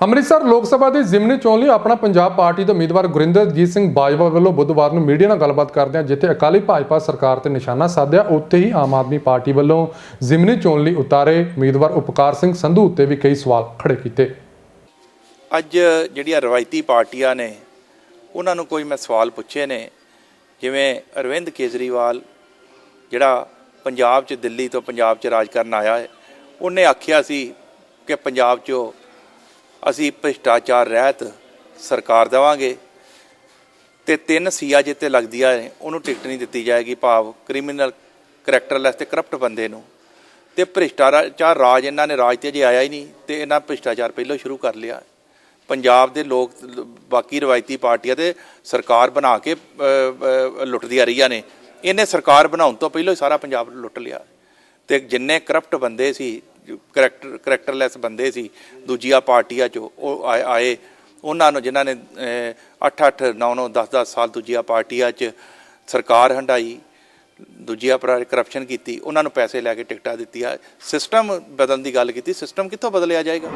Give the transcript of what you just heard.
ਅੰਮ੍ਰਿਤਸਰ ਲੋਕ ਸਭਾ ਦੀ ਜ਼ਿਮਨੀ ਚੋਣ ਲਈ ਆਪਣਾ ਪੰਜਾਬ ਪਾਰਟੀ ਦੇ ਉਮੀਦਵਾਰ ਗੁਰਿੰਦਰਜੀਤ ਸਿੰਘ ਬਾਜਵਾ ਵੱਲੋਂ ਬੁੱਧਵਾਰ ਨੂੰ ਮੀਡੀਆ ਨਾਲ ਗੱਲਬਾਤ ਕਰਦਿਆਂ ਜਿੱਥੇ ਅਕਾਲੀ ਭਾਜਪਾ ਸਰਕਾਰ ਤੇ ਨਿਸ਼ਾਨਾ ਸਾਧਿਆ, ਉੱਥੇ ਹੀ ਆਮ ਆਦਮੀ ਪਾਰਟੀ ਵੱਲੋਂ ਜ਼ਿਮਨੀ ਚੋਣ ਲਈ ਉਤਾਰੇ। ਉਮੀਦਵਾਰ ਉਪਕਾਰ ਸਿੰਘ ਸੰਧੂ ਉੱਤੇ ਵੀ ਕਈ ਸਵਾਲ ਖੜੇ ਕੀਤੇ। ਅੱਜ ਜਿਹੜੀਆਂ ਰਵਾਇਤੀ ਪਾਰਟੀਆਂ ਨੇ, ਉਹਨਾਂ ਨੂੰ ਕੋਈ ਮੈਂ ਸਵਾਲ ਪੁੱਛੇ ਨੇ, ਜਿਵੇਂ ਅਰਵਿੰਦ ਕੇਜਰੀਵਾਲ, ਜਿਹੜਾ ਪੰਜਾਬ 'ਚ ਦਿੱਲੀ ਤੋਂ ਪੰਜਾਬ 'ਚ ਰਾਜ ਕਰਨ ਆਇਆ ਹੈ, ਉਹਨੇ ਆਖਿਆ ਸੀ ਕਿ ਪੰਜਾਬ 'ਚੋਂ ਅਸੀਂ ਭ੍ਰਿਸ਼ਟਾਚਾਰ ਰਹਿਤ ਸਰਕਾਰ ਦੇਵਾਂਗੇ ਤੇ ਤਿੰਨ ਸੀਆ ਜਿੱਤੇ ਲੱਗਦੀਆਂ ਨੇ, ਉਹਨੂੰ ਟਿਕਟ ਨਹੀਂ ਦਿੱਤੀ ਜਾਏਗੀ, ਭਾਵ ਕ੍ਰਿਮੀਨਲ ਕਰੈਕਟਰਲੈਸ ਤੇ ਕਰਪਟ ਬੰਦੇ ਨੂੰ। ਤੇ ਭ੍ਰਿਸ਼ਟਾਚਾਰ ਰਾਜ, ਇਹਨਾਂ ਨੇ ਰਾਜ ਤੇ ਜੇ ਆਇਆ ਹੀ ਨਹੀਂ, ਤੇ ਇਹਨਾਂ ਭ੍ਰਿਸ਼ਟਾਚਾਰ ਪਹਿਲਾਂ ਸ਼ੁਰੂ ਕਰ ਲਿਆ। ਪੰਜਾਬ ਦੇ ਲੋਕ, ਬਾਕੀ ਰਵਾਇਤੀ ਪਾਰਟੀਆਂ ਤੇ ਸਰਕਾਰ ਬਣਾ ਕੇ ਲੁੱਟਦੀਆਂ ਰਹੀਆਂ ਨੇ। ਇਹਨੇ ਸਰਕਾਰ ਬਣਾਉਣ ਤੋਂ ਪਹਿਲਾਂ ਹੀ ਸਾਰਾ ਪੰਜਾਬ ਲੁੱਟ ਲਿਆ। ਤੇ ਜਿੰਨੇ ਕਰਪਟ ਬੰਦੇ ਸੀ ਕਰੈਕਟਰ, ਕਰੈਕਟਰਲੈਸ ਬੰਦੇ ਸੀ, ਦੂਜੀਆਂ ਪਾਰਟੀਆਂ ਚੋਂ ਉਹ ਆਏ- ਆਏ। ਉਹਨਾਂ ਨੂੰ ਜਿਨ੍ਹਾਂ ਨੇ 8-8 9-9 10-10 ਸਾਲ ਦੂਜੀਆਂ ਪਾਰਟੀਆਂ 'ਚ ਸਰਕਾਰ ਹੰਡਾਈ, ਦੂਜੀਆਂ ਪਰ ਕਰਪਸ਼ਨ ਕੀਤੀ, ਉਹਨਾਂ ਨੂੰ ਪੈਸੇ ਲੈ ਕੇ ਟਿਕਟਾਂ ਦਿੱਤੀਆਂ। ਸਿਸਟਮ ਬਦਲਣ ਦੀ ਗੱਲ ਕੀਤੀ। ਸਿਸਟਮ ਕਿੱਥੋਂ ਬਦਲਿਆ ਜਾਏਗਾ?